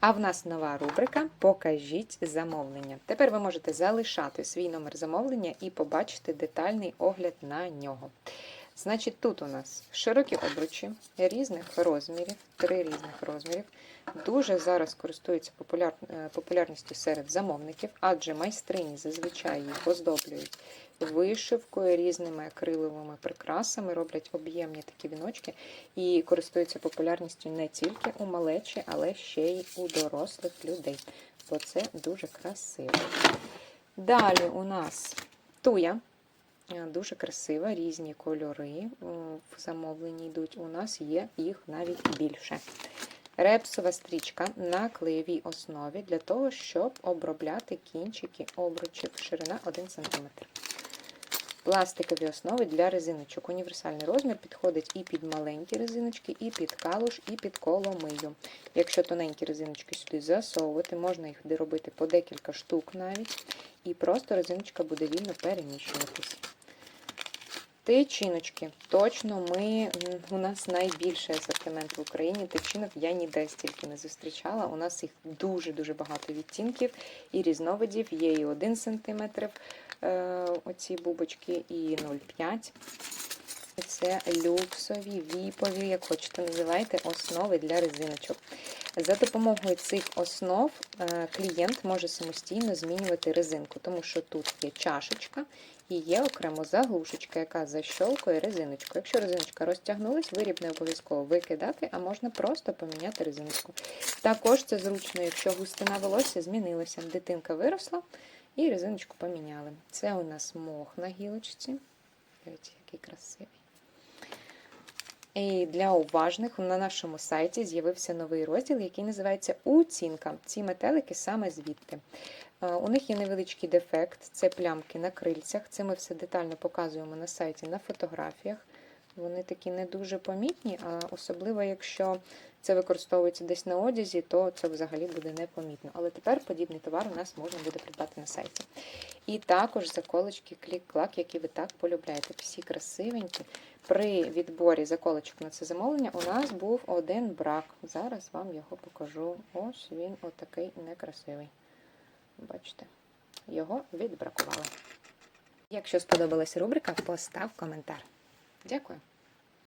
А в нас нова рубрика Покажіть замовлення. Тепер ви можете залишати свій номер замовлення і побачити детальний огляд на нього. Значить, тут у нас широкі обручі різних розмірів, три різних розмірів. Дуже зараз користуються популяр... е, популярністю серед замовників, адже майстрині зазвичай їх оздоблюють вишивкою, різними акриловими прикрасами, роблять об'ємні такі віночки і користуються популярністю не тільки у малечі, але ще й у дорослих людей. Бо це дуже красиво. Далі у нас туя. Е, Дуже красива, різні кольори е, в замовленні йдуть. У нас є їх навіть більше. Репсова стрічка на клеєвій основі для того, щоб обробляти кінчики обручів. Ширина 1 см. Пластикові основи для резиночок. Універсальний розмір підходить і під маленькі резиночки, і під калуш, і під коломию. Якщо тоненькі резиночки сюди засовувати, можна їх робити по декілька штук навіть. І просто резиночка буде вільно переміщуватись. Тичиночки. Точно ми, у нас найбільший асортимент в Україні. Тичинок я ніде стільки не зустрічала. У нас їх дуже-дуже багато відтінків і різновидів. Є і 1 см е, оці бубочки, і 0,5 це люксові, віпові, як хочете називайте, основи для резиночок. За допомогою цих основ е, клієнт може самостійно змінювати резинку, тому що тут є чашечка і є окремо заглушечка, яка защолкує резиночку. Якщо резиночка розтягнулась, виріб не обов'язково викидати, а можна просто поміняти резиночку. Також це зручно, якщо густина волосся змінилася, дитинка виросла і резиночку поміняли. Це у нас мох на гілочці. Дивіться, який красивий. І для уважних на нашому сайті з'явився новий розділ, який називається Оцінка. Ці метелики саме звідти. Е, У них є невеличкий дефект, це плямки на крильцях. Це ми все детально показуємо на сайті на фотографіях. Вони такі не дуже помітні, а особливо, якщо це використовується десь на одязі, то це взагалі буде непомітно. Але тепер подібний товар у нас можна буде придбати на сайті. І також заколочки клік-клак, які ви так полюбляєте. Всі красивенькі. При відборі заколочок на це замовлення у нас був один брак. Зараз вам його покажу. Ось він отакий некрасивий. Бачите, його відбракували. Якщо сподобалася рубрика, постав коментар. Дякую.